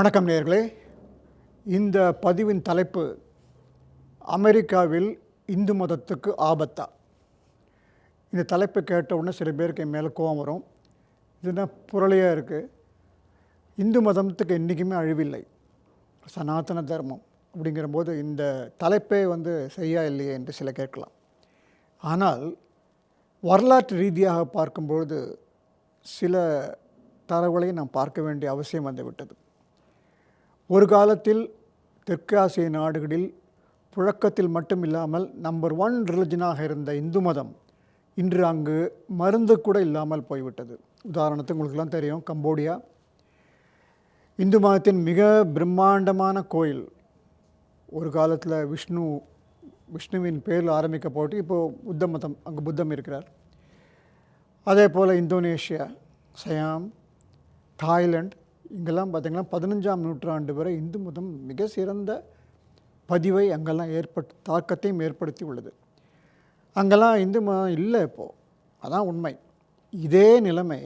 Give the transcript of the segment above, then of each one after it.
வணக்கம் நேர்களே இந்த பதிவின் தலைப்பு அமெரிக்காவில் இந்து மதத்துக்கு ஆபத்தா? இந்த தலைப்பை கேட்ட உடனே சில பேருக்கு என் மேலே கோவம் வரும். இதுனா புரளியாக இருக்குது இந்து மதத்துக்கு என்றைக்குமே அழிவில்லை. சனாதன தர்மம் அப்படிங்கிற போது இந்த தலைப்பே வந்து சரியா இல்லையே என்று சில கேட்கலாம். ஆனால் வரலாற்று ரீதியாக பார்க்கும்பொழுது சில தரவுகளை நாம் பார்க்க வேண்டிய அவசியம் வந்துவிட்டது ஒரு காலத்தில் தெற்காசிய நாடுகளில் புழக்கத்தில் மட்டும் இல்லாமல் நம்பர் ஒன் ரிலிஜனாக இருந்த இந்து மதம் இன்று அங்கு மருந்து கூட இல்லாமல் போய்விட்டது. உதாரணத்துக்கு உங்களுக்கெல்லாம் தெரியும் கம்போடியா. இந்து மதத்தின் மிக பிரம்மாண்டமான கோயில். ஒரு காலத்தில் விஷ்ணு விஷ்ணுவின் பேரில் ஆரம்பிக்கப்பட்டு இப்போது புத்த மதம் அங்கே புத்தம் இருக்கிறார். அதே போல் இந்தோனேஷியா சயாம் தாய்லாந்து இங்கெல்லாம் பார்த்திங்கன்னா பதினஞ்சாம் நூற்றாண்டு வரை இந்து மதம் மிக சிறந்த பதிவை அங்கெல்லாம் ஏற்பட்டு தாக்கத்தையும் ஏற்படுத்தி உள்ளது. அங்கெல்லாம் இந்து மதம் இல்லை இப்போது அதான் உண்மை. இதே நிலைமை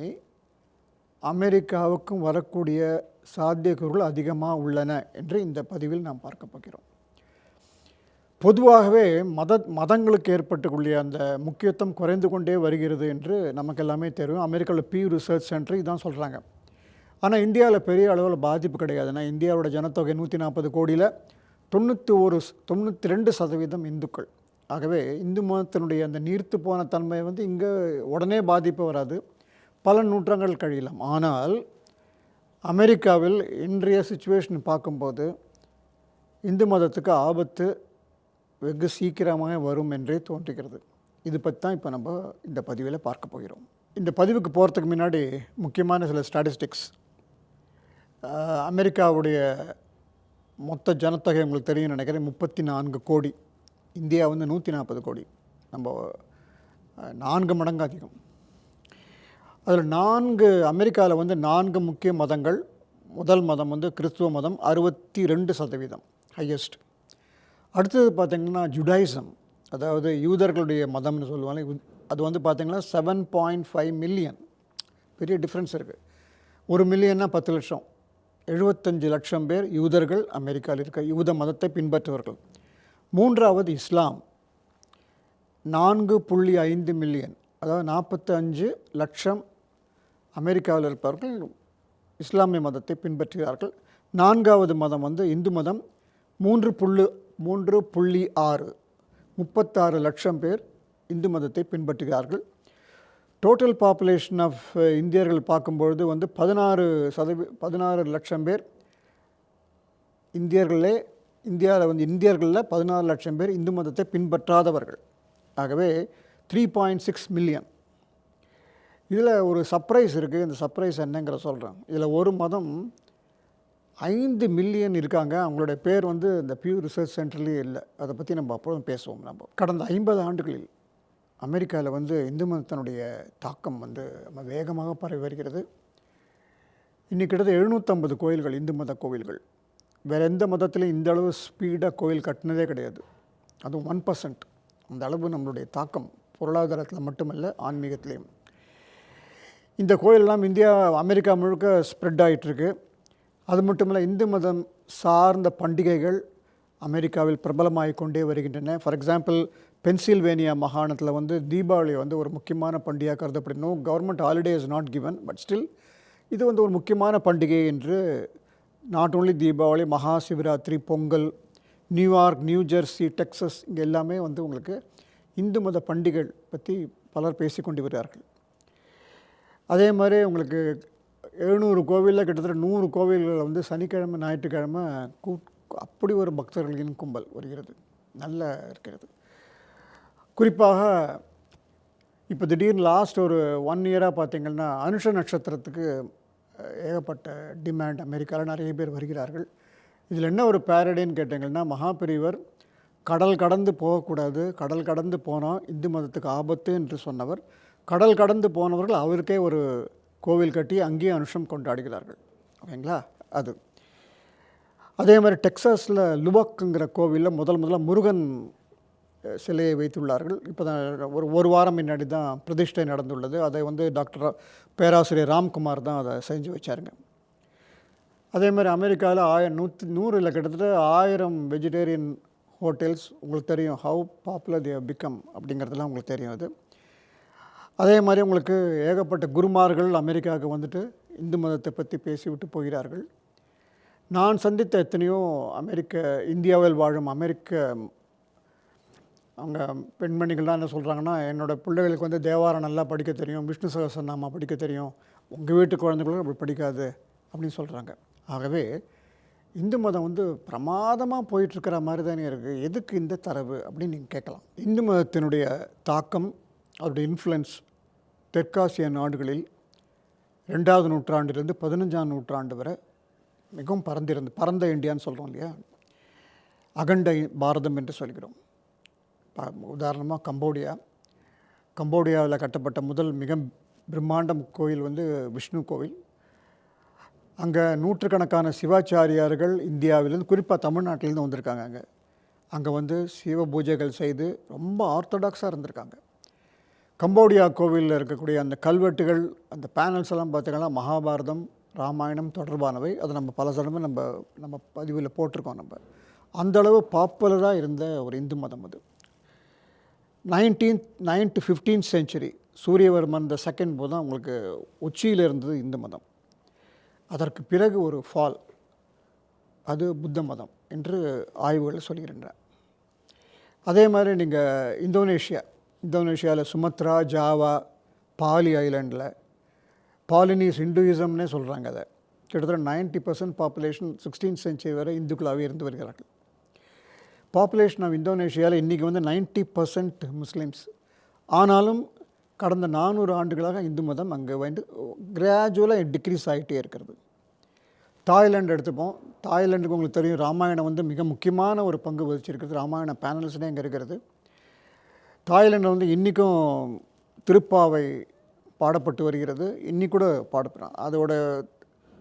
அமெரிக்காவுக்கும் வரக்கூடிய சாத்தியக்கூறுகள் அதிகமாக உள்ளன என்று இந்த பதிவில் நாம் பார்க்க போகிறோம். பொதுவாகவே மத மதங்களுக்கு ஏற்பட்டுக்கூடிய அந்த முக்கியத்துவம் குறைந்து கொண்டே வருகிறது என்று நமக்கு எல்லாமே தெரியும். அமெரிக்காவில் பீ ரிசர்ச் சென்டர் இதான் சொல்கிறாங்க ஆனால் இந்தியாவில் பெரிய அளவில் பாதிப்பு கிடையாதுன்னா இந்தியாவோட ஜனத்தொகை நூற்றி நாற்பது கோடியில் தொண்ணூற்றி ஒரு தொண்ணூற்றி ரெண்டு சதவீதம் இந்துக்கள். ஆகவே இந்து மதத்தினுடைய அந்த நீர்த்து போன தன்மை வந்து இங்கே உடனே பாதிப்பு வராது. பல நூற்றாண்டுகள் கழியலாம். ஆனால் அமெரிக்காவில் இன்றைய சுச்சுவேஷன் பார்க்கும்போது இந்து மதத்துக்கு ஆபத்து வெகு சீக்கிரமாக வரும் என்றே தோன்றுகிறது. இது பற்றி தான் இப்போ நம்ம இந்த பதிவில் பார்க்க போகிறோம். இந்த பதிவுக்கு போகிறதுக்கு முன்னாடி முக்கியமான சில ஸ்டாட்டிஸ்டிக்ஸ் அமெரிக்காவுடைய மொத்த ஜனத்தொகை உங்களுக்கு தெரியும் நினைக்கிறேன். முப்பத்தி நான்கு கோடி. இந்தியா வந்து நூற்றி நாற்பது கோடி. நம்ம நான்கு மடங்கு அதிகம். அதில் நான்கு அமெரிக்காவில் வந்து நான்கு முக்கிய மதங்கள். முதல் மதம் வந்து கிறிஸ்துவ மதம் அறுபத்தி ரெண்டு சதவீதம் ஹையஸ்ட் அடுத்தது பார்த்திங்கன்னா ஜுடாயிசம் அதாவது யூதர்களுடைய மதம்னு சொல்லுவாங்க. அது வந்து பார்த்திங்கன்னா செவன் பாயிண்ட் ஃபைவ் மில்லியன் பெரிய டிஃப்ரென்ஸ் இருக்குது ஒரு மில்லியன்னா பத்து லட்சம். எழுபத்தஞ்சு லட்சம் பேர் யூதர்கள் அமெரிக்காவில் இருக்க யூத மதத்தை பின்பற்றுவர்கள். மூன்றாவது இஸ்லாம். நான்கு புள்ளி ஐந்து மில்லியன் அதாவது நாற்பத்தி அஞ்சு லட்சம் அமெரிக்காவில் இருப்பவர்கள் இஸ்லாமிய மதத்தை பின்பற்றுகிறார்கள். நான்காவது மதம் வந்து இந்து மதம். மூன்று புள்ளி மூன்று புள்ளி ஆறு முப்பத்தாறு லட்சம் பேர் இந்து மதத்தை பின்பற்றுகிறார்கள். டோட்டல் பாப்புலேஷன் ஆஃப் இந்தியர்கள் பார்க்கும்பொழுது வந்து பதினாறு சதவீ பதினாறு லட்சம் பேர். இந்தியர்களே இந்தியாவில் வந்து இந்தியர்களில் பதினாறு லட்சம் பேர் இந்து மதத்தை பின்பற்றாதவர்கள். ஆகவே த்ரீ பாயிண்ட் சிக்ஸ் மில்லியன் இதில் ஒரு சர்ப்ரைஸ் இருக்குது இந்த சர்ப்ரைஸ் என்னங்கிற சொல்கிறேன் இதில் ஒரு மதம் ஐந்து மில்லியன் இருக்காங்க. அவங்களுடைய பேர் வந்து இந்த பியூ ரிசர்ச் சென்டர்லேயே இல்லை. அதை பற்றி நம்ம அப்பொழுதும் பேசுவோம் நம்ம. கடந்த ஐம்பது ஆண்டுகளில் அமெரிக்காவில் வந்து இந்து மதத்தினுடைய தாக்கம் வந்து வேகமாக பரவி வருகிறது. இன்றைக்கி கிட்டத்தட்ட எழுநூற்றம்பது கோயில்கள் இந்து மத கோவில்கள். வேறு எந்த மதத்திலையும் இந்த அளவு ஸ்பீடாக கோயில் கட்டினதே கிடையாது. அதுவும் ஒன் பர்சன்ட் அந்த அளவு நம்மளுடைய தாக்கம் பொருளாதாரத்தில் மட்டுமல்ல ஆன்மீகத்திலையும். இந்த கோயிலெல்லாம் இந்தியா அமெரிக்கா முழுக்க ஸ்ப்ரெட் ஆகிட்டுருக்கு அது மட்டும் இல்லை இந்து மதம் சார்ந்த பண்டிகைகள் அமெரிக்காவில் பிரபலமாகிக் கொண்டே வருகின்றன. ஃபார் எக்ஸாம்பிள் பென்சில்வேனியா மாகாணத்தில் வந்து தீபாவளி வந்து ஒரு முக்கியமான பண்டிகையாக கருதப்படணும். Government holiday is not given but still இது வந்து ஒரு முக்கியமான பண்டிகை என்று not only Deepavali Maha Shivaratri Pongal New York New Jersey Texas இங்கே எல்லாமே வந்து உங்களுக்கு இந்து மத பண்டிகைகள் பற்றி பலர் பேசிக்கொண்டு வருகிறார்கள். அதே மாதிரி உங்களுக்கு எழுநூறு கோவிலில் கிட்டத்தட்ட நூறு கோவில்களில் வந்து சனிக்கிழமை ஞாயிற்றுக்கிழமை கூ அப்படி ஒரு பக்தர்களின் கும்பல் வருகிறது. நல்லா இருக்கிறது. குறிப்பாக இப்போ திடீர்னு லாஸ்ட் ஒரு ஒன் இயராக பார்த்தீங்கன்னா அனுஷ நட்சத்திரத்துக்கு ஏகப்பட்ட டிமாண்ட் அமெரிக்காவில் நிறைய பேர் வருகிறார்கள். இதில் என்ன ஒரு பேரடின்னு கேட்டிங்கன்னா மகாபெரிவர் கடல் கடந்து போகக்கூடாது கடல் கடந்து போனால் இந்து மதத்துக்கு ஆபத்து என்று சொன்னவர். கடல் கடந்து போனவர்கள் அவருக்கே ஒரு கோவில் கட்டி அங்கேயே அனுஷம் கொண்டாடுகிறார்கள். ஓகேங்களா? அது. அதே மாதிரி டெக்ஸாஸில் லுபக்குங்கிற கோவிலில் முதல் முதல்ல முருகன் சிலையை வைத்துள்ளார்கள். இப்போ தான் ஒரு ஒரு வாரம் முன்னாடி தான் பிரதிஷ்டை நடந்துள்ளது. அதை வந்து டாக்டர் பேராசிரியர் ராம்குமார் தான் அதை செஞ்சு வச்சாருங்க. அதே மாதிரி அமெரிக்காவில் ஆயிரம் நூற்றி நூறு இல்லை கிட்டத்தட்ட ஆயிரம் வெஜிடேரியன் ஹோட்டல்ஸ் உங்களுக்கு தெரியும் ஹவு பாப்புலர் தே பிகம் அப்படிங்கிறதுலாம் உங்களுக்கு தெரியும் அது. அதே மாதிரி உங்களுக்கு ஏகப்பட்ட குருமார்கள் அமெரிக்காவுக்கு வந்துட்டு இந்து மதத்தை பற்றி பேசிவிட்டு போகிறார்கள். நான் சந்தித்த எத்தனையோ அமெரிக்க இந்தியாவில் வாழும் அமெரிக்க அவங்க பெண்மணிகள்லாம் என்ன சொல்கிறாங்கன்னா என்னோடய பிள்ளைகளுக்கு வந்து தேவாரம் நல்லா படிக்க தெரியும் விஷ்ணு சகசநாமா படிக்க தெரியும் உங்கள் வீட்டு குழந்தைகளும் அப்படி படிக்காது அப்படின்னு சொல்கிறாங்க ஆகவே இந்து மதம் வந்து பிரமாதமாக போயிட்டுருக்கிற மாதிரி தானே இருக்குது எதுக்கு இந்த தரவு அப்படின்னு நீங்கள் கேட்கலாம். இந்து மதத்தினுடைய தாக்கம் அவருடைய இன்ஃப்ளூயன்ஸ் தெற்காசிய நாடுகளில் ரெண்டாவது நூற்றாண்டிலிருந்து பதினஞ்சாம் நூற்றாண்டு வரை மிகவும் பறந்திருந்து பரந்த இந்தியான்னு சொல்கிறோம் இல்லையா? அகண்ட பாரதம் என்று சொல்கிறோம். உதாரணமாக கம்போடியா. கம்போடியாவில் கட்டப்பட்ட முதல் மிக பிரம்மாண்டம் கோயில் வந்து விஷ்ணு கோவில். அங்கே நூற்றுக்கணக்கான சிவாச்சாரியார்கள் இந்தியாவிலேருந்து குறிப்பாக தமிழ்நாட்டிலேருந்து வந்திருக்காங்க அங்கே. அங்கே வந்து சிவ பூஜைகள் செய்து ரொம்ப ஆர்த்தடாக்ஸாக இருந்திருக்காங்க. கம்போடியா கோவிலில் இருக்கக்கூடிய அந்த கல்வெட்டுகள் அந்த பேனல்ஸ் எல்லாம் பார்த்திங்கன்னா மகாபாரதம் ராமாயணம் தொடர்பானவை. அதை நம்ம பல சடமே நம்ம நம்ம பதிவில் போட்டிருக்கோம் நம்ம. அந்தளவு பாப்புலராக இருந்த ஒரு இந்து மதம் அது. Nineteenth nine to fifteenth century Suryavarman the second போது தான் உங்களுக்கு உச்சியில் இருந்தது இந்து மதம். அதற்கு பிறகு ஒரு ஃபால் அது புத்த மதம் என்று ஆய்வுகள் சொல்கின்றன. அதே மாதிரி நீங்கள் இந்தோனேஷியா இந்தோனேஷியாவில் சுமத்ரா ஜாவா பாலி ஐலாண்டில் பாலினீஸ் இந்துயிசம்னே சொல்கிறாங்க அதை. கிட்டத்தட்ட ninety percent population sixteen century வரை இந்துக்களாகவே இருந்து வருகிறார்கள். பாப்புலேஷன் ஆஃப் இந்தோனேஷியாவில் இன்றைக்கி வந்து நைன்ட்டி பர்சன்ட் முஸ்லீம்ஸ். ஆனாலும் கடந்த நானூறு ஆண்டுகளாக இந்து மதம் அங்கே வந்து கிராஜுவலாக டிக்ரீஸ் ஆகிட்டே இருக்கிறது. தாய்லாந்து எடுத்துப்போம். தாய்லாண்டுக்கு உங்களுக்கு தெரியும் ராமாயணம் வந்து மிக முக்கியமான ஒரு பங்கு வகிச்சிருக்கிறது. ராமாயண பேனல்ஸ்னே இங்கே இருக்கிறது. தாய்லாண்டில் வந்து இன்றைக்கும் திருப்பாவை பாடப்பட்டு வருகிறது. இன்னி கூட பாடப்படுறான் அதோட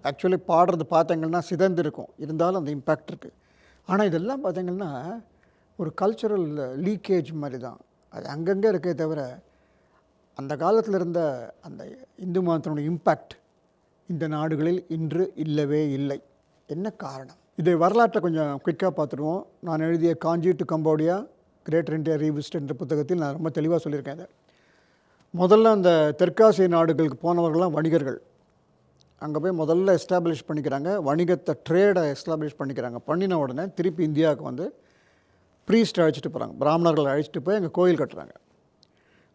ஆக்சுவலி பாடுறது பார்த்தீங்கன்னா சிதந்திருக்கும். இருந்தாலும் அந்த இம்பேக்ட் இருக்குது ஆனால் இதெல்லாம் பார்த்தீங்கன்னா ஒரு கல்ச்சுரல் லீக்கேஜ் மாதிரி தான் அது அங்கங்கே இருக்கே தவிர அந்த காலத்தில் இருந்த அந்த இந்து மதத்தினுடைய இம்பேக்ட் இந்த நாடுகளில் இன்று இல்லவே இல்லை. என்ன காரணம்? இதை வரலாற்றை கொஞ்சம் குயிக்காக பார்த்துருவோம் நான் எழுதிய Kanchi to Cambodia greater India revisit என்ற புத்தகத்தில் நான் ரொம்ப தெளிவாக சொல்லியிருக்கேன் அதை முதல்ல அந்த தெற்காசிய நாடுகளுக்கு போனவர்கள்லாம் வணிகர்கள். அங்கே போய் முதல்ல எஸ்டாப்ளிஷ் பண்ணிக்கிறாங்க. வணிகத்தை ட்ரேடை எஸ்டாப்ளிஷ் பண்ணிக்கிறாங்க. பண்ணின உடனே திருப்பி இந்தியாவுக்கு வந்து ப்ரீஸ்ட் அழைச்சிட்டு போகிறாங்க பிராமணர்கள் அழைச்சிட்டு போய் அங்கே கோயில் கட்டுறாங்க.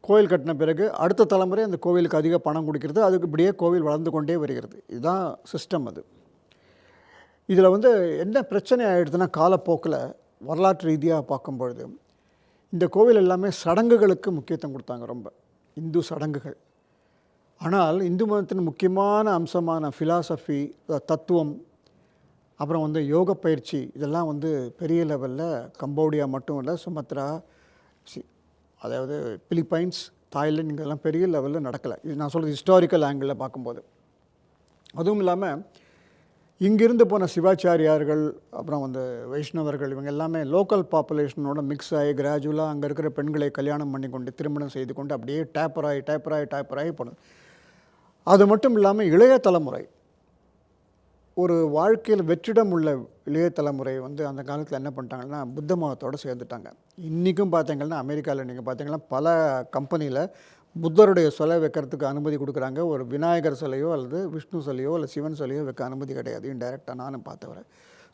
கோயில் கட்டின பிறகு அடுத்த தலைமுறை அந்த கோவிலுக்கு அதிக பணம் கொடுக்கிறது. அதுக்கு இப்படியே கோவில் வளர்ந்து கொண்டே வருகிறது. இதுதான் சிஸ்டம் அது. இதில் வந்து என்ன பிரச்சனை ஆகிடுதுன்னா காலப்போக்கில் வரலாற்று ரீதியாக பார்க்கும்பொழுது இந்த கோவில் எல்லாமே சடங்குகளுக்கு முக்கியத்துவம் கொடுத்தாங்க ரொம்ப. இந்து சடங்குகள். ஆனால் இந்து மதத்தின் முக்கியமான அம்சமான ஃபிலாசபி தத்துவம் அப்புறம் வந்து யோக பயிற்சி இதெல்லாம் வந்து பெரிய லெவலில் கம்போடியா மட்டும் இல்லை சுமத்ரா சி அதாவது பிலிப்பைன்ஸ் தாய்லாந்து இங்கெல்லாம் பெரிய லெவலில் நடக்கலை. இது நான் சொல்கிறது ஹிஸ்டாரிக்கல் ஆங்கிளில் பார்க்கும்போது. அதுவும் இல்லாமல் இங்கிருந்து போன சிவாச்சாரியார்கள் அப்புறம் வந்து வைஷ்ணவர்கள் இவங்க எல்லாமே லோக்கல் பாப்புலேஷனோட மிக்ஸ் ஆகி கிராஜுவலாக அங்கே இருக்கிற பெண்களை கல்யாணம் பண்ணி கொண்டு திருமணம் செய்து கொண்டு அப்படியே டேப்பராகி டேப்பராகி டேப்பராகி போனது. அது மட்டும் இல்லாமல் இளைய தலைமுறை. ஒரு வாழ்க்கையில் வெற்றிடம் உள்ள இளைய தலைமுறை வந்து அந்த காலத்தில் என்ன பண்ணிட்டாங்கன்னா புத்த மதத்தோடு சேர்ந்துட்டாங்க. இன்றைக்கும் பார்த்தீங்கன்னா அமெரிக்காவில் நீங்கள் பார்த்தீங்கன்னா பல கம்பெனியில் புத்தருடைய சிலை வைக்கிறதுக்கு அனுமதி கொடுக்குறாங்க. ஒரு விநாயகர் சிலையோ அல்லது விஷ்ணு சிலையோ அல்லது சிவன் சிலையோ வைக்க அனுமதி கிடையாது. இன்டைரக்டாக நானும் பார்த்தவரை.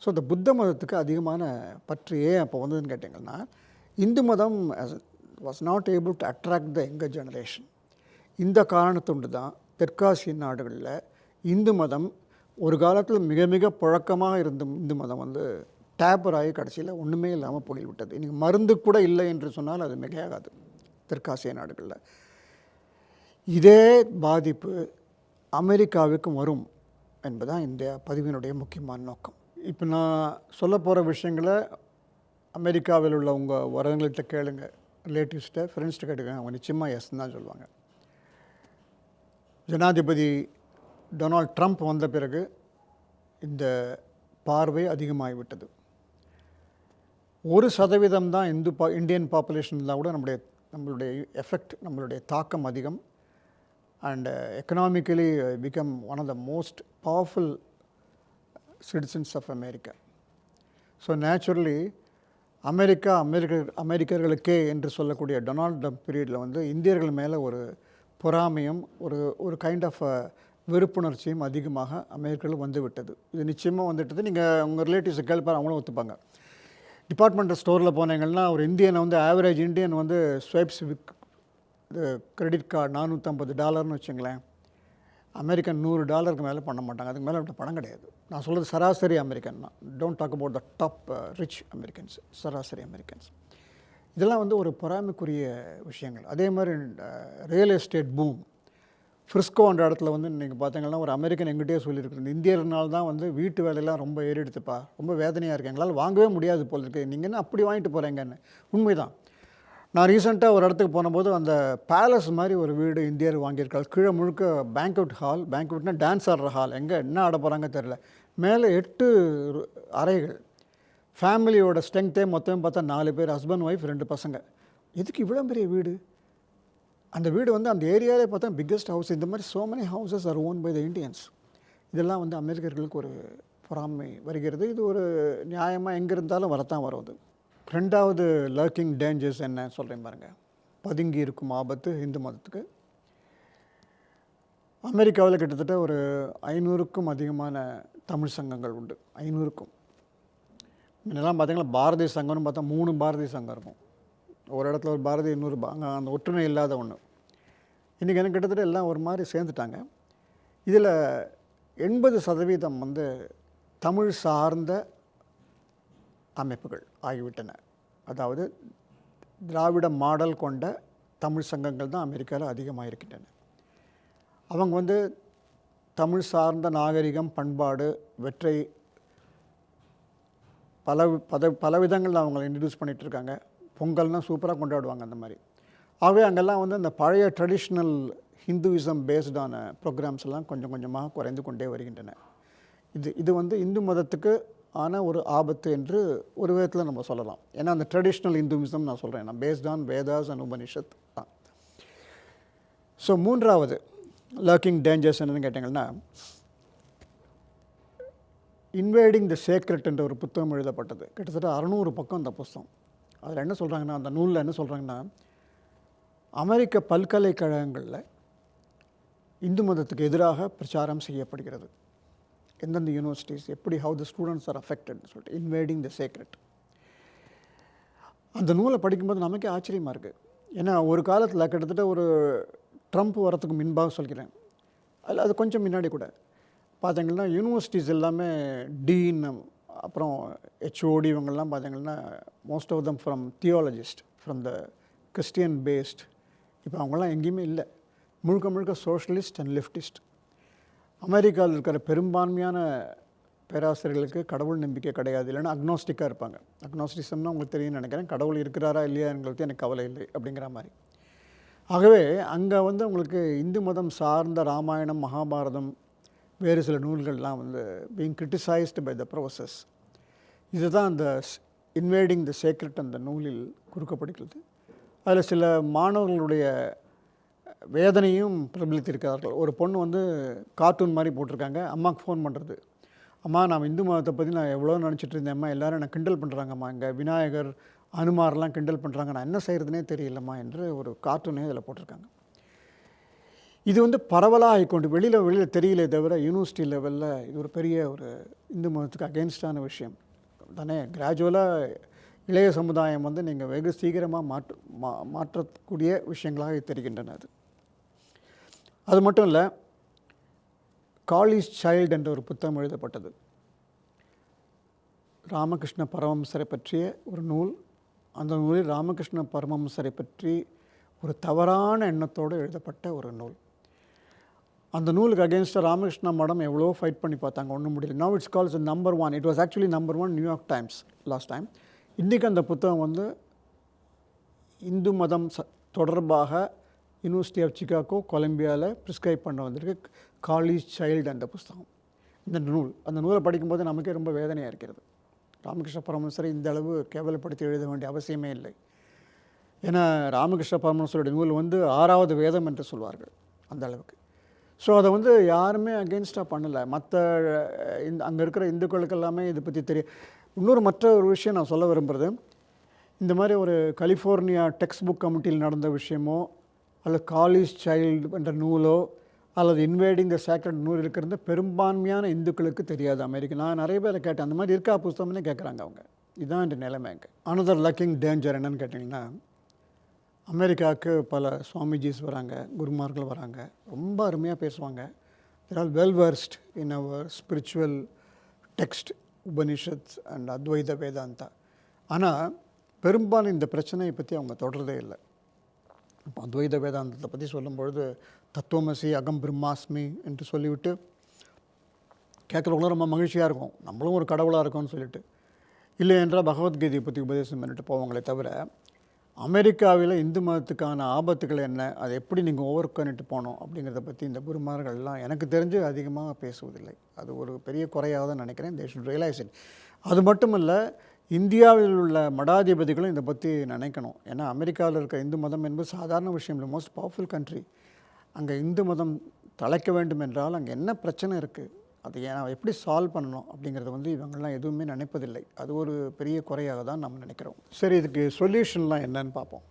ஸோ இந்த புத்த மதத்துக்கு அதிகமான பற்று ஏன் அப்போ வந்ததுன்னு கேட்டிங்கன்னா இந்து மதம் was not able to attract the younger generation இந்த காரணத்துண்டு தான் தெற்காசிய நாடுகளில் இந்து மதம் ஒரு காலத்தில் மிக மிக புழக்கமாக இருந்த இந்து மதம் வந்து டேப்பர் ஆகி கடைசியில் ஒன்றுமே இல்லாமல் போய்விட்டது. இன்றைக்கி மருந்து கூட இல்லை என்று சொன்னால் அது மிகையாகாது தெற்காசிய நாடுகளில். இதே பாதிப்பு அமெரிக்காவுக்கும் வரும் என்பதுதான் இந்த பதிவினுடைய முக்கியமான நோக்கம். இப்போ நான் சொல்ல போகிற விஷயங்களை அமெரிக்காவில் உள்ள உங்கள் வரவங்கள்ட்ட கேளுங்க. ரிலேட்டிவ்ஸ்கிட்ட ஃப்ரெண்ட்ஸ்கிட்ட கேட்டுக்கங்க. அவங்க நிச்சயமாக எஸ் தான் சொல்லுவாங்க. ஜனாதிபதி டொனால்ட் ட்ரம்ப் வந்த பிறகு இந்த பார்வை அதிகமாகிவிட்டது. ஒரு சதவீதம் தான் இந்து பா இந்தியன் பாப்புலேஷன் இருந்தால் கூட நம்முடைய நம்மளுடைய எஃபெக்ட் நம்மளுடைய தாக்கம் அதிகம். And economically become one of the most powerful citizens of America. So naturally America American அமெரிக்கர்களுக்கே என்று சொல்லக்கூடிய டொனால்ட் ட்ரம்ப் பீரியடில் வந்து இந்தியர்கள் மேலே ஒரு பொறாமையும் ஒரு ஒரு கைண்ட் ஆஃப் வெறுப்புணர்ச்சியும் அதிகமாக அமெரிக்காவில் வந்துவிட்டது. இது நிச்சயமாக வந்துட்டது. நீங்கள் உங்கள் ரிலேட்டிவ்ஸை கேள்விப்பார் அவங்களும் ஒத்துப்பாங்க. டிபார்ட்மெண்டல் ஸ்டோரில் போனீங்கன்னா ஒரு இந்தியனை வந்து ஆவரேஜ் இந்தியன் வந்து ஸ்வைப்ஸ் விக் கிரெடிட் கார்டு நானூற்றம்பது டாலர்னு வச்சுங்களேன். அமெரிக்கன் நூறு டாலருக்கு மேலே பண்ண மாட்டாங்க. அதுக்கு மேலே விட்ட பணம் கிடையாது. நான் சொல்கிறது சராசரி அமெரிக்கன் தான். Don't talk about the top rich Americans சராசரி அமெரிக்கன்ஸ் இதெல்லாம் வந்து ஒரு பொறாமைக்குரிய விஷயங்கள். அதே மாதிரி ரியல் எஸ்டேட் பூம் ஃப்ரிஸ்கோன்ற இடத்துல வந்து நீங்கள் பார்த்தீங்கன்னா ஒரு அமெரிக்கன் எங்கிட்டே சொல்லியிருக்கு இந்தியர்னால தான் வந்து வீட்டு வேலையெல்லாம் ரொம்ப ஏறிடுத்துப்பா ரொம்ப வேதனையாக இருக்கு. எங்களால் வாங்கவே முடியாது போல் இருக்குது நீங்கள் என்ன அப்படி வாங்கிட்டு போகிறீங்கன்னு உண்மைதான். நான் ரீசெண்டாக ஒரு இடத்துக்கு போனபோது அந்த பேலஸ் மாதிரி ஒரு வீடு இந்தியர் வாங்கியிருக்காள் கீழே முழுக்க பேங்க்அவுட் ஹால் பேங்க்அவுட்னா டான்ஸ் ஆடுற ஹால் எங்கே என்ன ஆட போகிறாங்க தெரில மேலே எட்டு அறைகள். ஃபேமிலியோட ஸ்ட்ரெங்த்தே மொத்தமே பார்த்தா நாலு பேர் ஹஸ்பண்ட் ஒய்ஃப் ரெண்டு பசங்க. எதுக்கு இவ்வளோ பெரிய வீடு? அந்த வீடு வந்து அந்த ஏரியாவிலே பார்த்தா பிக்கஸ்ட் ஹவுஸ் இந்த மாதிரி so many houses are own by the Indians இதெல்லாம் வந்து அமெரிக்கர்களுக்கு ஒரு பொறாமை வருகிறது. இது ஒரு நியாயமாக எங்கே இருந்தாலும் வரத்தான் வரும் அது. ரெண்டாவது லர்க்கிங் டேஞ்சர்ஸ் என்ன சொல்கிறேன் பாருங்கள் பதுங்கி இருக்கும் ஆபத்து இந்து மதத்துக்கு. அமெரிக்காவில் கிட்டத்தட்ட ஒரு ஐநூறுக்கும் அதிகமான தமிழ் சங்கங்கள் உண்டு. ஐநூறுக்கும். முன்னெல்லாம் பார்த்தீங்கன்னா பாரதிய சங்கம்னு பார்த்தா மூணு பாரதிய சங்கம் இருக்கும். ஒரு இடத்துல ஒரு பாரதி இன்னொரு அங்கே அந்த ஒற்றுமை இல்லாத ஒன்று இன்றைக்கி எனக்கு கிட்டத்தட்ட எல்லாம் ஒரு மாதிரி சேர்ந்துட்டாங்க. இதில் எண்பது சதவீதம் வந்து தமிழ் சார்ந்த அமைப்புகள் ஆகிவிட்டன. அதாவது திராவிட மாடல் கொண்ட தமிழ் சங்கங்கள் தான் அமெரிக்காவில் அதிகமாக இருக்கின்றன. அவங்க வந்து தமிழ் சார்ந்த நாகரிகம் பண்பாடு வெற்றை பல பத பல விதங்களில் அவங்கள இன்ட்ரடியூஸ் பண்ணிட்டு இருக்காங்க பொங்கல்னால் சூப்பராக கொண்டாடுவாங்க அந்த மாதிரி. ஆகவே அங்கெல்லாம் வந்து அந்த பழைய ட்ரெடிஷ்னல் ஹிந்துவிசம் பேஸ்டான ப்ரோக்ராம்ஸ் எல்லாம் கொஞ்சம் கொஞ்சமாக குறைந்து கொண்டே வருகின்றன. இது இது வந்து இந்து மதத்துக்கு ஆன ஒரு ஆபத்து என்று ஒரு விதத்தில் நம்ம சொல்லலாம். ஏன்னா அந்த ட்ரெடிஷ்னல் இந்துவிசம் நான் சொல்கிறேன் நான் based on Vedas and Upanishad தான். ஸோ மூன்றாவது லர்க்கிங் டேஞ்சர்ஸ் என்னன்னு கேட்டிங்கன்னா இன்வேடிங் த சேக்ரெட் என்ற ஒரு புத்தகம் எழுதப்பட்டது. கிட்டத்தட்ட அறநூறு பக்கம் அந்த புஸ்தகம் அதில் என்ன சொல்கிறாங்கன்னா அந்த நூலில் என்ன சொல்கிறாங்கன்னா அமெரிக்க பல்கலைக்கழகங்களில் இந்து மதத்துக்கு எதிராக பிரச்சாரம் செய்யப்படுகிறது. எந்தெந்த யூனிவர்சிட்டிஸ் எப்படி ஹவு த ஸ்டூடெண்ட்ஸ் ஆர் அஃபெக்டட்னு சொல்லிட்டு இன்வேடிங் த சேக்ரெட் அந்த நூலை படிக்கும்போது நமக்கே ஆச்சரியமாக இருக்குது ஏன்னா ஒரு காலத்தில் கிட்டத்தட்ட ஒரு ட்ரம்ப் வரத்துக்கு முன்பாக சொல்கிறேன். அதில் அது கொஞ்சம் முன்னாடி கூட. பார்த்தீங்கன்னா யூனிவர்சிட்டிஸ் எல்லாமே டீன் அப்புறம் ஹெச்ஓடி இவங்கெல்லாம் பார்த்தீங்கன்னா most of them from theologist from the Christian based இப்போ அவங்களாம் எங்கேயுமே இல்லை. முழுக்க முழுக்க சோஷலிஸ்ட் அண்ட் லெஃப்டிஸ்ட் அமெரிக்காவில் இருக்கிற பெரும்பான்மையான பேராசிரியர்களுக்கு கடவுள் நம்பிக்கை கிடையாது. இல்லைன்னா அக்னோஸ்டிக்காக இருப்பாங்க. அக்னோஸ்டிசம்னா உங்களுக்கு தெரியும்னு நினைக்கிறேன். கடவுள் இருக்கிறாரா இல்லையாங்கிறது எனக்கு கவலை இல்லை அப்படிங்கிற மாதிரி. ஆகவே அங்கே வந்து உங்களுக்கு இந்து மதம் சார்ந்த ராமாயணம் மகாபாரதம் வேறு சில நூல்கள்லாம் வந்து being criticised by the process இதுதான் அந்த இன்வேடிங் த சேக்ரெட் அந்த நூலில் குறுக்கப்படுகிறது அதில் சில மாணவர்களுடைய வேதனையும் பிரபலித்திருக்கிறார்கள். ஒரு பொண்ணு வந்து கார்ட்டூன் மாதிரி போட்டிருக்காங்க. அம்மாவுக்கு ஃபோன் பண்ணுறது அம்மா நான் இந்து மதத்தை பற்றி நான் எவ்வளோ நினச்சிட்டு இருந்தேன் அம்மா. என்னை கிண்டல் பண்ணுறாங்கம்மா இங்கே விநாயகர் அனுமார்லாம் கிண்டல் பண்ணுறாங்க நான் என்ன செய்கிறதுனே தெரியலம்மா என்று ஒரு கார்ட்டூனே இதில் போட்டிருக்காங்க. இது வந்து பரவலாக ஆகிக்கொண்டு வெளியில் வெளியில் தெரியலே தவிர யூனிவர்சிட்டி லெவலில் இது ஒரு பெரிய ஒரு இந்து மதத்துக்கு அகேன்ஸ்டான விஷயம். தானே கிராஜுவலாக இளைய சமுதாயம் வந்து நீங்கள் வெகு சீக்கிரமாக மாற்று மா மாற்றக்கூடிய விஷயங்களாக தெரிகின்றன அது. அது மட்டும் இல்லை காலிஸ் சைல்டு என்ற ஒரு புத்தகம் எழுதப்பட்டது. ராமகிருஷ்ண பரமம்சரை பற்றிய ஒரு நூல். அந்த நூலில் ராமகிருஷ்ண பரமம்சரை பற்றி ஒரு தவறான எண்ணத்தோடு எழுதப்பட்ட ஒரு நூல். அந்த நூலுக்கு அகேன்ஸ்டாக ராமகிருஷ்ண மடம் எவ்வளோ ஃபைட் பண்ணி பார்த்தாங்க. ஒன்றும் முடியல. Now it's calls number one it was actually number one New York Times last time இன்றைக்கி அந்த புத்தகம் வந்து இந்து மதம் ச தொடர்பாக யூனிவர்சிட்டி ஆஃப் சிகாகோ கொலம்பியாவில் ப்ரிஸ்கிரைப் பண்ண வந்திருக்கு. காலேஜ் சைல்டு அந்த புஸ்தகம் இந்த நூல். அந்த நூலை படிக்கும்போது நமக்கே ரொம்ப வேதனையாக இருக்கிறது. ராமகிருஷ்ண பரமஹம்சரை இந்த அளவு கேவலப்படுத்தி எழுத வேண்டிய அவசியமே இல்லை. ஏன்னா ராமகிருஷ்ண பரமஹம்சருடைய நூல் வந்து ஆறாவது வேதம் என்று சொல்வார்கள். அந்த அளவுக்கு. ஸோ அதை வந்து யாருமே அகெயின்ஸ்டாக பண்ணலை. மற்ற இந்த அங்கே இருக்கிற இந்துக்களுக்கு எல்லாமே இதை பற்றி தெரியும் இன்னொரு மற்ற ஒரு விஷயம் நான் சொல்ல விரும்புகிறது இந்த மாதிரி ஒரு கலிஃபோர்னியா டெக்ஸ்ட் புக் கமிட்டியில் நடந்த விஷயமோ அல்லது காலேஜ் சைல்டு என்ற நூலோ அல்லது இன்வேடிங் த சேக்ரட் நூல் இருக்கிறது பெரும்பான்மையான இந்துக்களுக்கு தெரியாது அமெரிக்கா. நான் நிறைய பேரை கேட்டேன். அந்த மாதிரி இருக்கா புஸ்தகம்னே கேட்குறாங்க அவங்க. இதுதான் என்ற நிலைமை அங்கே. அனதர் லக்கிங் டேஞ்சர் என்னன்னு கேட்டிங்கன்னா அமெரிக்காவுக்கு பல சுவாமிஜிஸ் வராங்க குருமார்கள் வராங்க. ரொம்ப அருமையாக பேசுவாங்க. They're all well versed in our spiritual text Upanishads and Advaita Vedanta ஆனால் பெரும்பாலும் இந்த பிரச்சனையை பற்றி அவங்க தொடர்றதே இல்லை. இப்போ அத்வைத வேதாந்தத்தை பற்றி சொல்லும்பொழுது தத்துவமசி அகம் பிரம்மாஸ்மி என்று சொல்லிவிட்டு கேட்குறவங்களும் ரொம்ப மகிழ்ச்சியாக இருக்கும். நம்மளும் ஒரு கடவுளாக இருக்கோம்னு சொல்லிட்டு. இல்லை என்றால் பகவத்கீதையை பற்றி உபதேசம் பண்ணிட்டு போவாங்களே தவிர அமெரிக்காவில் இந்து மதத்துக்கான ஆபத்துகள் என்ன? அதை எப்படி நீங்கள் ஓவர் பண்ணிட்டு போனோம்? அப்படிங்கிறத பற்றி இந்த குருமார்கள்லாம் எனக்கு தெரிஞ்சு அதிகமாக பேசுவதில்லை. அது ஒரு பெரிய குறையாக தான் நினைக்கிறேன். தே ஷுட் ரியலைஸ் இட் அது மட்டும் இல்லை இந்தியாவில் உள்ள மடாதிபதிகளும் இதை பற்றி நினைக்கணும். ஏன்னா அமெரிக்காவில் இருக்க இந்து மதம் என்பது சாதாரண விஷயம் இல்லை. மோஸ்ட் பவர்ஃபுல் கண்ட்ரி அங்கே இந்து மதம் தலைக்க வேண்டும் என்றால் அங்கே என்ன பிரச்சனை இருக்குது அதை ஏன் எப்படி சால்வ் பண்ணணும் அப்படிங்கிறத வந்து இவங்கெல்லாம் எதுவுமே நினைப்பதில்லை. அது ஒரு பெரிய குறையாக தான் நம்ம நினைக்கிறோம். சரி இதுக்கு சொல்யூஷன்லாம் என்னன்னு பார்ப்போம்.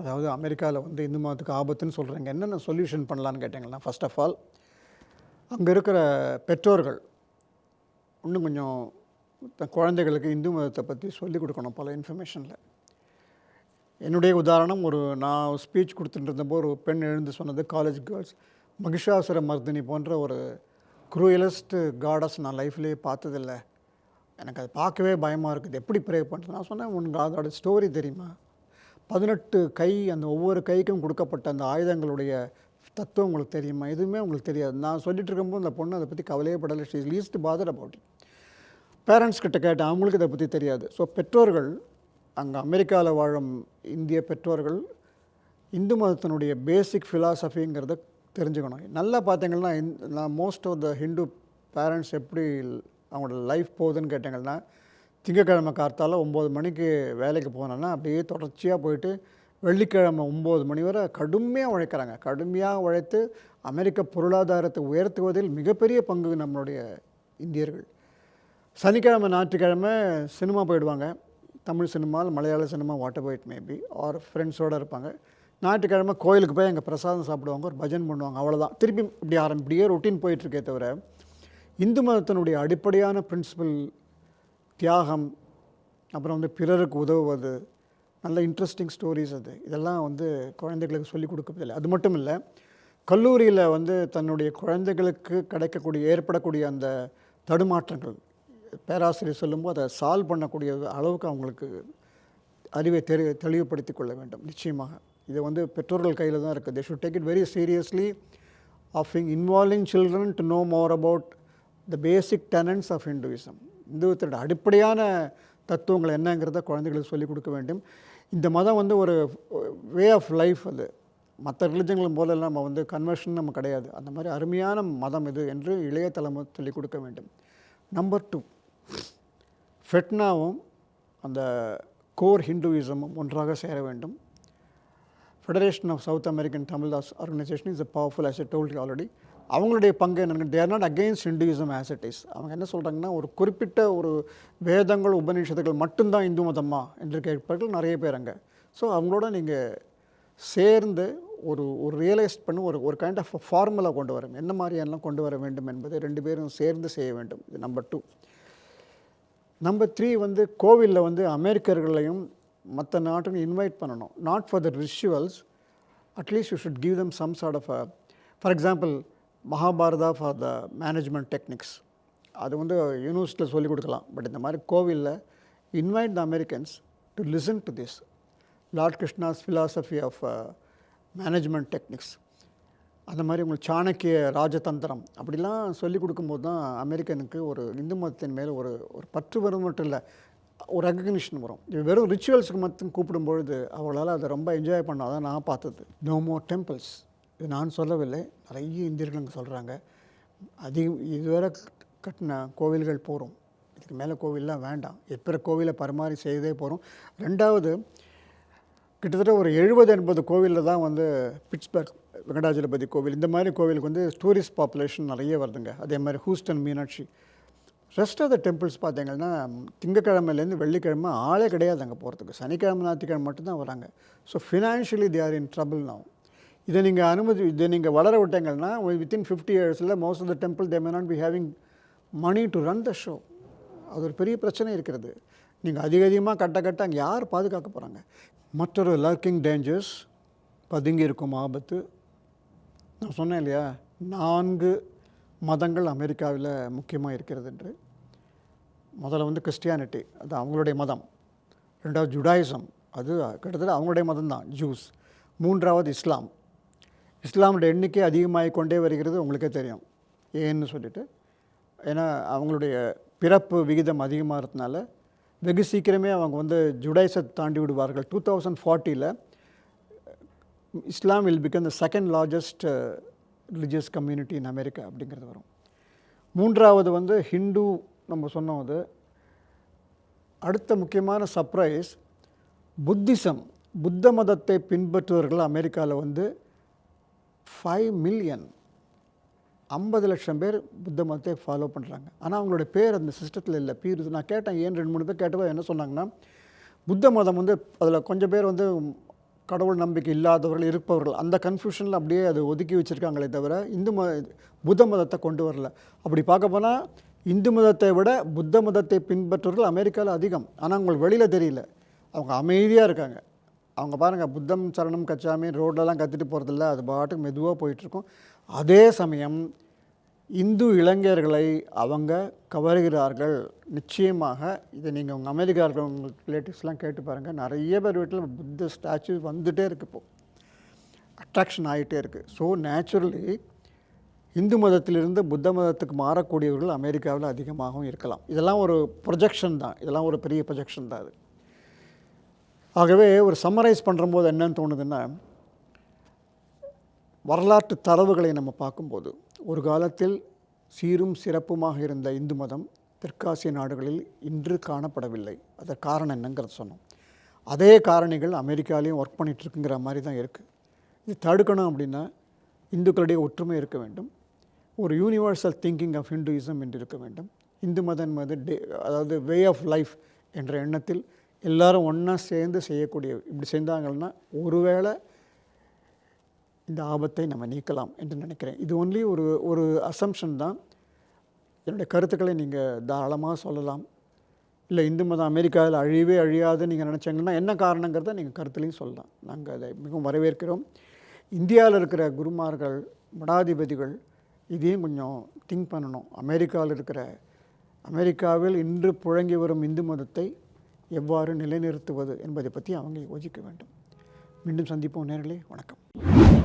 அதாவது அமெரிக்காவில் வந்து இந்து மதத்துக்கு ஆபத்துன்னு சொல்கிறாங்க என்னென்ன சொல்யூஷன் பண்ணலான்னு கேட்டிங்கன்னா ஃபர்ஸ்ட் ஆஃப் ஆல் அங்கே இருக்கிற பெற்றோர்கள் இன்னும் கொஞ்சம் தன் குழந்தைகளுக்கு இந்து மதத்தை பற்றி சொல்லிக் கொடுக்கணும் பல இன்ஃபர்மேஷனில் என்னுடைய உதாரணம் ஒரு நான் ஸ்பீச் கொடுத்துட்டு இருந்தப்போ ஒரு பெண் எழுந்து சொன்னது காலேஜ் கேர்ள்ஸ் மகிஷாசுர மர்தினி போன்ற ஒரு குரூயலஸ்ட்டு காடஸ் நான் லைஃப்லேயே பார்த்ததில்ல. எனக்கு அது பார்க்கவே பயமாக இருக்குது. எப்படி ப்ரே பண்ணுறது நான் சொன்னேன் உனக்கு அதோட ஸ்டோரி தெரியுமா? பதினெட்டு கை அந்த ஒவ்வொரு கைக்கும் கொடுக்கப்பட்ட அந்த ஆயுதங்களுடைய தத்துவம் உங்களுக்கு தெரியுமா? எதுவுமே உங்களுக்கு தெரியாது. நான் சொல்லிட்டு இருக்கும்போது அந்த பொண்ணு அதை பற்றி கவலையே படலை. She least bother about it parents கிட்ட கேட்டேன் அவங்களுக்கு இதை பற்றி தெரியாது. ஸோ பெற்றோர்கள் அங்கே அமெரிக்காவில் வாழும் இந்திய பெற்றோர்கள் இந்து மதத்தினுடைய பேசிக் ஃபிலாசபிங்கிறத தெரிஞ்சுக்கணும். நல்லா பார்த்தீங்கன்னா இந்த- நான் most of the Hindu parents எப்படி அவங்களோட லைஃப் போகுதுன்னு கேட்டிங்கன்னா திங்கக்கிழமை கார்த்தால ஒம்பது மணிக்கு வேலைக்கு போனோம்னா அப்படியே தொடர்ச்சியாக போயிட்டு வெள்ளிக்கிழமை ஒம்பது மணி வரை கடுமையாக உழைக்கிறாங்க. கடுமையாக உழைத்து அமெரிக்க பொருளாதாரத்தை உயர்த்துவதில் மிகப்பெரிய பங்கு நம்மளுடைய இந்தியர்கள். சனிக்கிழமை ஞாயிற்றுக்கிழமை சினிமா போயிடுவாங்க. Tamil cinema Malayalam cinema whatever it maybe or ஃப்ரெண்ட்ஸோடு இருப்பாங்க. ஞாயிற்றுக்கிழமை கோயிலுக்கு போய் அங்கே பிரசாதம் சாப்பிடுவாங்க ஒரு பஜன் பண்ணுவாங்க அவ்வளோதான் திருப்பி இப்படி ஆரம்பி இப்படியே ரொட்டீன் போயிட்டுருக்கே தவிர இந்து மதத்தினுடைய அடிப்படையான பிரின்சிபல் தியாகம் அப்புறம் வந்து பிறருக்கு உதவுவது நல்ல இன்ட்ரெஸ்டிங் ஸ்டோரிஸ் அது. இதெல்லாம் வந்து குழந்தைகளுக்கு சொல்லிக் கொடுக்கறதில்லை. அது மட்டும் இல்லை கல்லூரியில் வந்து தன்னுடைய குழந்தைகளுக்கு கிடைக்கக்கூடிய ஏற்படக்கூடிய அந்த தடுமாற்றங்கள் பேராசிரியர் சொல்லும்போது அதை சால்வ் பண்ணக்கூடிய அளவுக்கு அவங்களுக்கு அறிவை தெரி தெளிவுபடுத்திக் கொள்ள வேண்டும். நிச்சயமாக. இது வந்து பெற்றோர்கள் கையில் தான் இருக்குது they should take it very seriously of involving children to know more about the basic tenets of Hinduism இந்துவத்தோட அடிப்படையான தத்துவங்கள் என்னங்கிறத குழந்தைகளுக்கு சொல்லிக் கொடுக்க வேண்டும். இந்த மதம் வந்து ஒரு வே ஆஃப் லைஃப் அது. மற்ற ரிலிஜன்களும் போலெல்லாம் நம்ம வந்து கன்வர்ஷன் நம்ம கிடையாது. அந்த மாதிரி அருமையான மதம் இது என்று இளைய தலைமை சொல்லிக் கொடுக்க வேண்டும். நம்பர் டூ ஃபெட்னாவும் அந்த கோர் ஹிந்துவிசமும் ஒன்றாக சேர வேண்டும். Federation of south American Tamils organisation is a powerful as I already அவங்களுடைய பங்கு என்னென்னு they're not against individual as it is அவங்க என்ன சொல்கிறாங்கன்னா ஒரு குறிப்பிட்ட ஒரு வேதங்கள் உபநிஷத்துகள் மட்டும்தான் இந்து மதமா என்று கேட்பார்கள் நிறைய பேர் அங்கே. ஸோ அவங்களோட நீங்கள் சேர்ந்து ஒரு ஒரு ரியலைஸ் பண்ணி ஒரு ஒரு கைண்ட் ஆஃப் ஃபார்முலா கொண்டு வரும் என்ன மாதிரியெல்லாம் கொண்டு வர வேண்டும் என்பதை ரெண்டு பேரும் சேர்ந்து செய்ய வேண்டும். இது நம்பர் டூ நம்பர் த்ரீ வந்து கோவிலில் வந்து அமெரிக்கர்களையும் மற்ற நாட்டுக்கு இன்வைட் பண்ணணும். Not for the rituals at least you should give them some sort of for example Mahabharata for the management techniques அது வந்து யூனிவர்சிட்டியில் சொல்லிக் கொடுக்கலாம். பட் இந்த மாதிரி கோவிலில் invite the Americans to listen to this lord Krishna's philosophy of management techniques அந்த மாதிரி உங்களுக்கு சாணக்கிய ராஜதந்திரம். அப்படிலாம் சொல்லிக் கொடுக்கும்போது தான் அமெரிக்கனுக்கு ஒரு இந்து மதத்தின் மேலே ஒரு ஒரு பற்று வரும் மட்டும் இல்லை ஒரு ரெகக்னிஷன் வரும். இது வெறும் ரிச்சுவல்ஸுக்கு மட்டும் கூப்பிடும்பொழுது அவங்களால அதை ரொம்ப என்ஜாய் பண்ணாதான் நான் பார்த்தது. நோ மோர் டெம்பிள்ஸ் இது நான் சொல்லவில்லை. நிறைய இந்தியர்கள் அங்கே சொல்கிறாங்க அதிகம் இதுவரை கட்டின கோவில்கள் போகிறோம் இதுக்கு மேலே கோவில்லாம் வேண்டாம். எப்போ கோவிலை பரிமாறி செய்தே போகிறோம் ரெண்டாவது கிட்டத்தட்ட ஒரு எழுபது எண்பது கோவிலில் தான் வந்து பிட்ஸ்பர்க் வெங்கடாஜலபதி கோவில் இந்த மாதிரி கோவிலுக்கு வந்து டூரிஸ்ட் பாப்புலேஷன் நிறைய வருதுங்க. அதே மாதிரி Houston Meenakshi rest of the temples பார்த்தீங்கன்னா திங்கக்கிழமையிலேருந்து வெள்ளிக்கிழமை ஆளே கிடையாது அங்கே போகிறதுக்கு சனிக்கிழமை ஞாயிற்றுக்கிழமை மட்டும்தான் வராங்க. So financially they are in trouble now. இதை நீங்கள் அனுமதி இதை நீங்கள் வளர விட்டீங்கன்னா வித்தின் ஃபிஃப்டி இயர்ஸில் most of the temple they may not be having money to run the show அது ஒரு பெரிய பிரச்சனை இருக்கிறது. நீங்கள் அதிக அதிகமாக கட்ட கட்ட அங்கே யார் பாதுகாக்க போகிறாங்க மற்றொரு லர்க்கிங் டேஞ்சர்ஸ் பதுங்கி இருக்கும் ஆபத்து. நான் சொன்னேன் இல்லையா? நான்கு மதங்கள் அமெரிக்காவில் முக்கியமாக இருக்கிறது என்று. முதல்ல வந்து கிறிஸ்டியானிட்டி அது அவங்களுடைய மதம். ரெண்டாவது ஜுடாயிசம் அது கிட்டத்தட்ட அவங்களுடைய மதம் தான் ஜூஸ் மூன்றாவது இஸ்லாம் இஸ்லாமுடைய எண்ணிக்கை அதிகமாகி கொண்டே வருகிறது உங்களுக்கே தெரியும். ஏன்னு சொல்லிட்டு ஏன்னா அவங்களுடைய பிறப்பு விகிதம் அதிகமாக இருந்தனால வெகு சீக்கிரமே அவங்க வந்து ஜுடைசத்தை தாண்டி விடுவார்கள். Two thousand ஃபார்ட்டியில் Islam will become the second largest religious community in America அப்படிங்கிறது வரும். மூன்றாவது வந்து ஹிந்து நம்ம சொன்னோம் அது. அடுத்த முக்கியமான சர்ப்ரைஸ் புத்திசம் புத்த மதத்தை பின்பற்றுவர்கள் அமெரிக்காவில் வந்து ஃபைவ் மில்லியன் ஐம்பது லட்சம் பேர் புத்த மதத்தை ஃபாலோ பண்ணுறாங்க ஆனால் அவங்களோட பேர் அந்த சிஸ்டத்தில் இல்லை. பீர் நான் கேட்டேன் ஏன் ரெண்டு மூணு பேர் கேட்டப்போ என்ன சொன்னாங்கன்னா புத்த மதம் வந்து அதில் கொஞ்சம் பேர் வந்து கடவுள் நம்பிக்கை இல்லாதவர்கள் இருப்பவர்கள் அந்த கன்ஃபியூஷனில் அப்படியே அது ஒதுக்கி வச்சுருக்காங்களே தவிர இந்து மத புத்த மதத்தை கொண்டு வரல. அப்படி பார்க்க போனால் இந்து மதத்தை விட புத்த மதத்தை பின்பற்றுவர்கள் அமெரிக்காவில் அதிகம். ஆனால் அவங்களுக்கு வெளியில் தெரியல. அவங்க அமைதியாக இருக்காங்க. அவங்க பாருங்கள் புத்தம் சரணம் கச்சாமி ரோட்லலாம் கத்திட்டு போகிறதில்ல அது பாட்டுக்கு மெதுவாக போயிட்டுருக்கும். அதே சமயம் இந்து இளைஞர்களை அவங்க கவருகிறார்கள். நிச்சயமாக இதை நீங்கள் உங்கள் அமெரிக்கா இருக்கிற உங்கள் ரிலேட்டிவ்ஸ்லாம் கேட்டு பாருங்கள் நிறைய பேர் வீட்டில் புத்த ஸ்டாச்சு வந்துகிட்டே இருக்குது இப்போது அட்ராக்ஷன் ஆகிட்டே இருக்குது ஸோ நேச்சுரலி இந்து மதத்திலிருந்து புத்த மதத்துக்கு மாறக்கூடியவர்கள் அமெரிக்காவில் அதிகமாகவும் இருக்கலாம். இதெல்லாம் ஒரு ப்ரொஜெக்ஷன் தான். இதெல்லாம் ஒரு பெரிய ப்ரொஜெக்ஷன் தான் அது. ஆகவே ஒரு சம்மரைஸ் பண்ணுறம்போது என்னன்னு தோணுதுன்னா வரலாற்று தரவுகளை நம்ம பார்க்கும்போது ஒரு காலத்தில் சீரும் சிறப்புமாக இருந்த இந்து மதம் தெற்காசிய நாடுகளில் இன்று காணப்படவில்லை. அதற்கு காரணம் என்னங்கிறத சொன்னோம். அதே காரணிகள் அமெரிக்காலையும் ஒர்க் பண்ணிகிட்ருக்குங்கிற மாதிரி தான் இருக்குது இது தடுக்கணும் அப்படின்னா இந்துக்களுடைய ஒற்றுமை இருக்க வேண்டும். ஒரு யூனிவர்சல் திங்கிங் ஆஃப் ஹிந்துயிசம் என்று இருக்க வேண்டும். இந்து மதம் என்பது டே அதாவது வே ஆஃப் லைஃப் என்ற எண்ணத்தில் எல்லாரும் ஒன்றா சேர்ந்து செய்யக்கூடிய இப்படி செஞ்சாங்கன்னா ஒருவேளை இந்த ஆபத்தை நம்ம நீக்கலாம் என்று நினைக்கிறேன். இது ஒன்லி ஒரு ஒரு அசம்ஷன் தான். என்னுடைய கருத்துக்களை நீங்கள் தாராளமாக சொல்லலாம். இல்லை இந்து மதம் அமெரிக்காவில் அழிவே அழியாது நீங்கள் நினச்சிங்கன்னா என்ன காரணங்கிறத நீங்கள் கருத்துலையும் சொல்லலாம். நாங்கள் அதை மிகவும் வரவேற்கிறோம். இந்தியாவில் இருக்கிற குருமார்கள் மடாதிபதிகள் இதையும் கொஞ்சம் திங்க் பண்ணணும். அமெரிக்காவில் இருக்கிற அமெரிக்காவில் இன்று புழங்கி வரும் இந்து மதத்தை எவ்வாறு நிலைநிறுத்துவது என்பதை பற்றி அவங்க யோசிக்க வேண்டும். மீண்டும் சந்திப்போம் நேரலே. வணக்கம்.